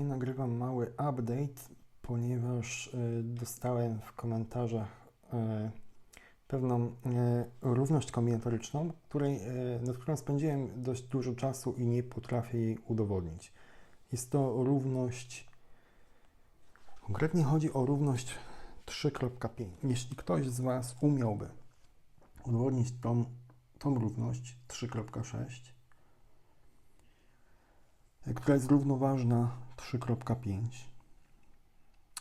nagrywam mały update, ponieważ y, dostałem w komentarzach y, pewną y, równość kombinatoryczną, której, nad którą spędziłem dość dużo czasu i nie potrafię jej udowodnić. Jest to równość, konkretnie chodzi o równość 3.5. Jeśli ktoś z Was umiałby udowodnić tą, tą równość 3.6, która jest równoważna 3.5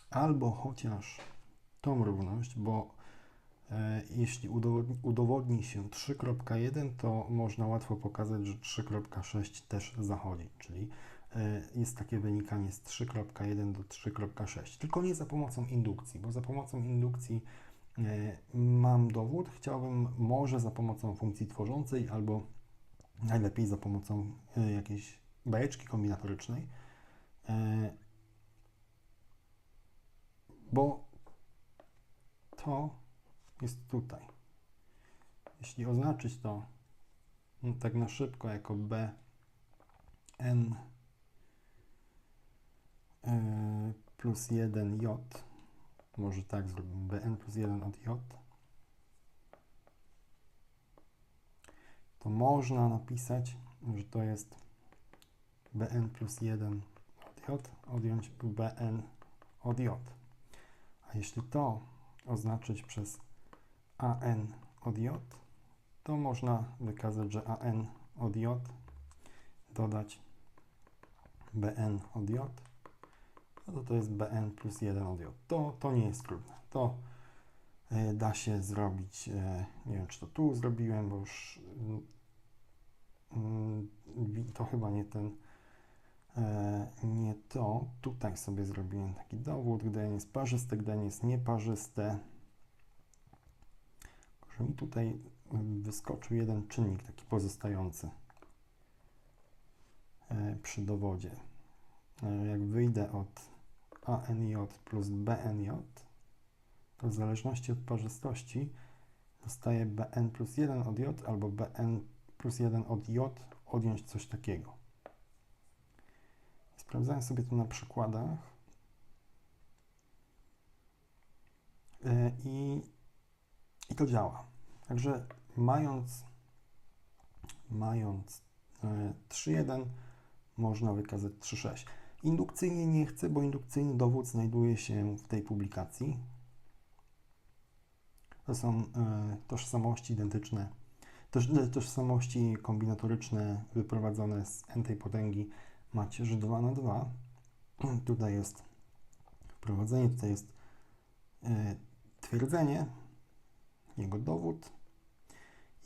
albo chociaż tą równość, bo e, jeśli udowodni, się 3.1, to można łatwo pokazać, że 3.6 też zachodzi, czyli e, jest takie wynikanie z 3.1 do 3.6, tylko nie za pomocą indukcji, bo za pomocą indukcji e, mam dowód, chciałbym może za pomocą funkcji tworzącej albo najlepiej za pomocą jakiejś bajeczki kombinatorycznej, bo to jest tutaj. Jeśli oznaczyć to no, tak na szybko jako b n e, plus 1j, może tak zrobimy, bn plus 1 od j, to można napisać, że to jest bn plus 1 od j odjąć bn od j. Jeśli to oznaczyć przez an od j, to można wykazać, że an od j dodać bn od j, no to to jest bn plus 1 od j. To, to nie jest trudne. To e, da się zrobić, e, nie wiem czy to tu zrobiłem, bo już mm, to chyba nie ten nie to. Tutaj sobie zrobiłem taki dowód, gdy jest parzyste, gdy jest nieparzyste. Że mi tutaj wyskoczył jeden czynnik taki pozostający e, przy dowodzie. E, jak wyjdę od ANJ plus BNJ, to w zależności od parzystości dostaję BN plus 1 od J albo BN plus 1 od J odjąć coś takiego. Sprawdzałem sobie to na przykładach. E, I, i to działa. Także mając, mając 3.1 e, można wykazać 3.6. Indukcyjnie nie chcę, bo indukcyjny dowód znajduje się w tej publikacji. To są e, tożsamości identyczne, toż, tożsamości kombinatoryczne wyprowadzone z n tej potęgi macie, że 2 na 2. Tutaj jest wprowadzenie, tutaj jest y, twierdzenie, jego dowód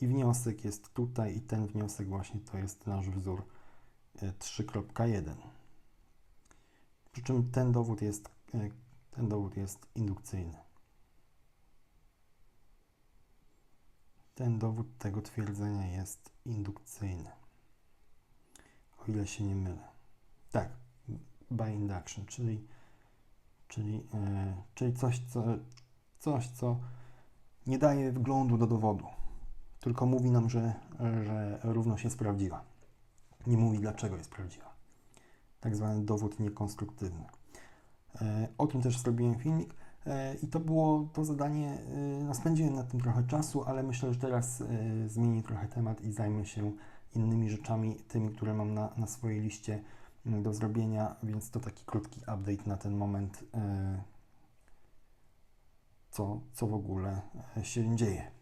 i wniosek jest tutaj i ten wniosek właśnie to jest nasz wzór y, e, 3.1. Przy czym ten dowód jest, y, ten dowód jest indukcyjny. Ten dowód tego twierdzenia jest indukcyjny, o ile się nie mylę. Tak, by induction, czyli, czyli, e, czyli coś, co, coś, co nie daje wglądu do dowodu, tylko mówi nam, że, że równość jest prawdziwa. Nie mówi, dlaczego jest prawdziwa. Tak zwany dowód niekonstruktywny. E, o tym też zrobiłem filmik. E, I to było to zadanie, no spędziłem nad tym trochę czasu, ale myślę, że teraz zmienię trochę temat i zajmę się innymi rzeczami, tymi, które mam na, na swojej liście do zrobienia, więc to taki krótki update na ten moment, e, co, co w ogóle się dzieje.